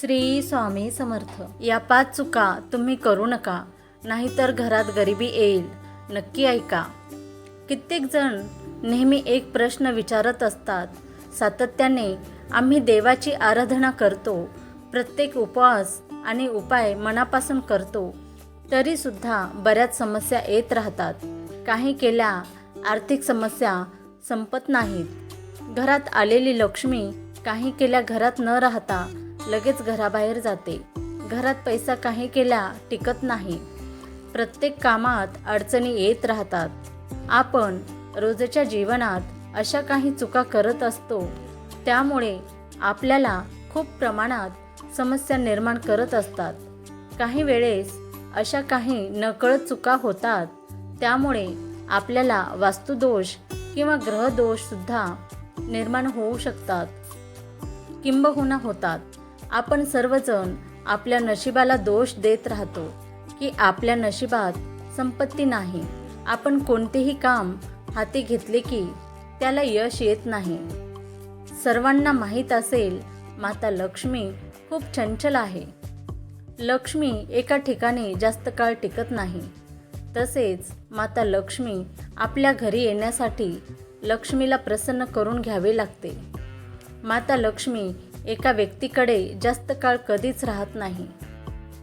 श्री स्वामी समर्थ. या पाच चुका तुम्ही करू नका नाहीतर घरात गरिबी येईल. नक्की ऐका. कित्येक जण नेहमी एक प्रश्न विचारत असतात. सातत्याने आम्ही देवाची आराधना करतो प्रत्येक उपवास आणि उपाय मनापासून करतो. तरीसुद्धा बऱ्याच समस्या येत राहतात. काही केल्या आर्थिक समस्या संपत नाहीत. घरात आलेली लक्ष्मी काही केल्या घरात न राहता लगेच घराबाहेर जाते. घरात पैसा काही केल्या टिकत नाही. प्रत्येक कामात अडचणी येत राहतात. आपण रोजच्या जीवनात अशा काही चुका करत असतो. त्यामुळे आपल्याला खूप प्रमाणात समस्या निर्माण करत असतात. काही वेळेस अशा काही नकळत चुका होतात. त्यामुळे आपल्याला वास्तुदोष किंवा ग्रहदोषसुद्धा निर्माण होऊ शकतात. किंबहुना होतात. आपण सर्वजण आपल्या नशिबाला दोष देत राहतो की आपल्या नशिबात संपत्ती नाही. आपण कोणतेही काम हाती घेतले की त्याला यश येत नाही. सर्वांना माहीत असेल माता लक्ष्मी खूप चंचल आहे. लक्ष्मी एका ठिकाणी जास्त काळ टिकत नाही. तसेच माता लक्ष्मी आपल्या घरी येण्यासाठी लक्ष्मीला प्रसन्न करून घ्यावे लागते. माता लक्ष्मी एका व्यक्तीकडे जास्त काळ कधीच राहत नाही.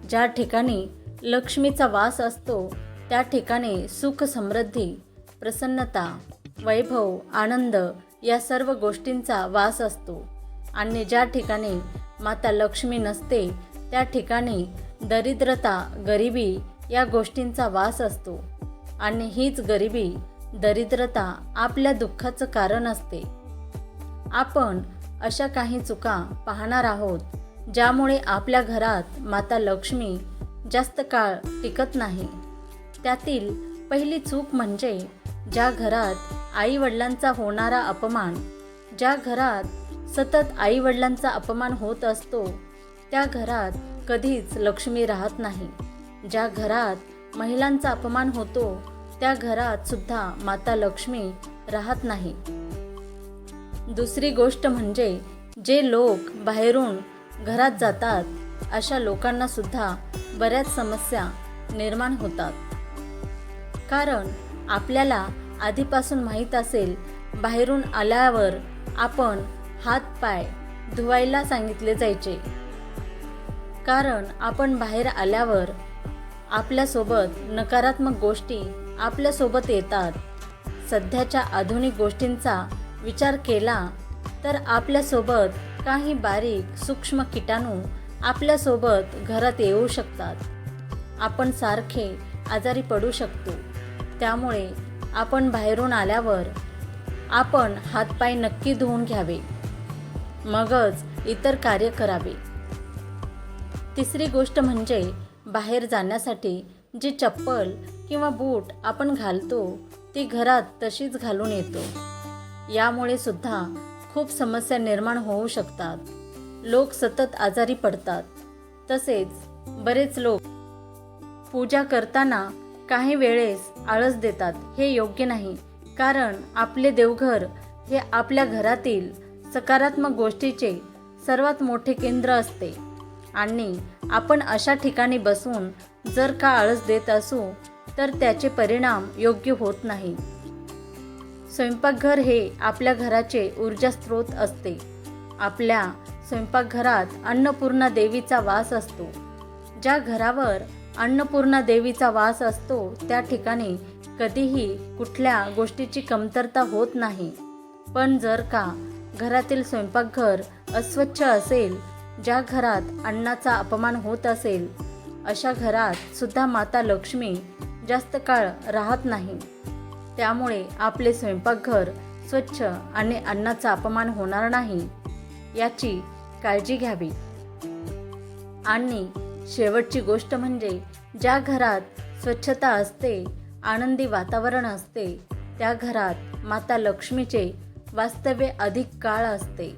ज्या ठिकाणी लक्ष्मीचा वास असतो त्या ठिकाणी सुख समृद्धी प्रसन्नता वैभव आनंद या सर्व गोष्टींचा वास असतो. आणि ज्या ठिकाणी माता लक्ष्मी नसते त्या ठिकाणी दरिद्रता गरिबी या गोष्टींचा वास असतो. आणि हीच गरिबी दरिद्रता आपल्या दुःखाचं कारण असते. आपण अशा काही चुका पाहणार आहोत ज्यामुळे आपल्या घरात माता लक्ष्मी जास्त काळ टिकत नाही. त्यातील पहिली चूक म्हणजे ज्या घरात आई वडिलांचा होणारा अपमान ज्या घरात सतत आई वडिलांचा अपमान होत असतो त्या घरात कधीच लक्ष्मी राहत नाही. ज्या घरात महिलांचा अपमान होतो त्या घरात सुद्धा माता लक्ष्मी राहत नाही. दुसरी गोष्ट म्हणजे जे लोक बाहेरून घरात जातात अशा लोकांना सुद्धा बऱ्याच समस्या निर्माण होतात. कारण आपल्याला आधीपासून माहीत असेल बाहेरून आल्यावर आपण हात पाय धुवायला सांगितले जायचे. कारण आपण बाहेर आल्यावर आपल्यासोबत नकारात्मक गोष्टी आपल्यासोबत येतात. सध्याच्या आधुनिक गोष्टींचा विचार केला तर आपल्यासोबत काही बारीक सूक्ष्म किटाणू आपल्यासोबत घरात येऊ शकतात. आपण सारखे आजारी पडू शकतो. त्यामुळे आपण बाहेरून आल्यावर आपण हातपाय नक्की धुवून घ्यावे. मगच इतर कार्य करावे. तिसरी गोष्ट म्हणजे बाहेर जाण्यासाठी जी चप्पल किंवा बूट आपण घालतो ती घरात तशीच घालून येतो. यामुळे सुद्धा खूप समस्या निर्माण होऊ शकतात. लोक सतत आजारी पडतात. तसेच बरेच लोक पूजा करताना काही वेळेस आळस देतात. हे योग्य नाही. कारण आपले देवघर हे आपल्या घरातील सकारात्मक गोष्टीचे सर्वात मोठे केंद्र असते. आणि आपण अशा ठिकाणी बसून जर का आळस देत असू तर त्याचे परिणाम योग्य होत नाही. स्वयंपाकघर हे आपल्या घराचे ऊर्जा स्रोत असते. आपल्या स्वयंपाकघरात अन्नपूर्णा देवीचा वास असतो. ज्या घरावर अन्नपूर्णा देवीचा वास असतो त्या ठिकाणी कधीही कुठल्या गोष्टीची कमतरता होत नाही. पण जर का घरातील स्वयंपाकघर अस्वच्छ असेल ज्या घरात अन्नाचा अपमान होत असेल अशा घरात सुद्धा माता लक्ष्मी जास्त काळ राहत नाही. त्यामुळे आपले स्वयंपाकघर स्वच्छ आणि अन्नाचा अपमान होणार नाही याची काळजी घ्यावी. आणि शेवटची गोष्ट म्हणजे ज्या घरात स्वच्छता असते आनंदी वातावरण असते त्या घरात माता लक्ष्मीचे वास्तव्य अधिक काळ असते.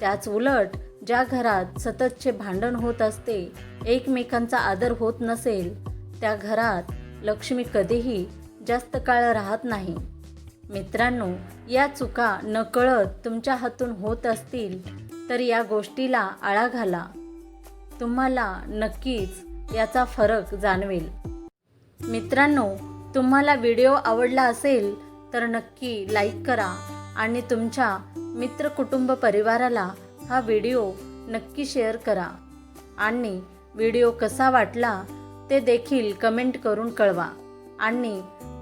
त्याच उलट ज्या घरात सततचे भांडण होत असते एकमेकांचा आदर होत नसेल त्या घरात लक्ष्मी कधीही जास्त काळ राहत नाही. मित्रांनो या चुका नकळत तुमच्या हातून होत असतील तर या गोष्टीला आळा घाला. तुम्हाला नक्कीच याचा फरक जाणवेल. मित्रांनो तुम्हाला व्हिडिओ आवडला असेल तर नक्की लाईक करा आणि तुमच्या मित्र कुटुंब परिवाराला हा व्हिडिओ नक्की शेअर करा. आणि व्हिडिओ कसा वाटला ते देखील कमेंट करून कळवा. आणि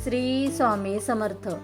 श्री स्वामी समर्थ.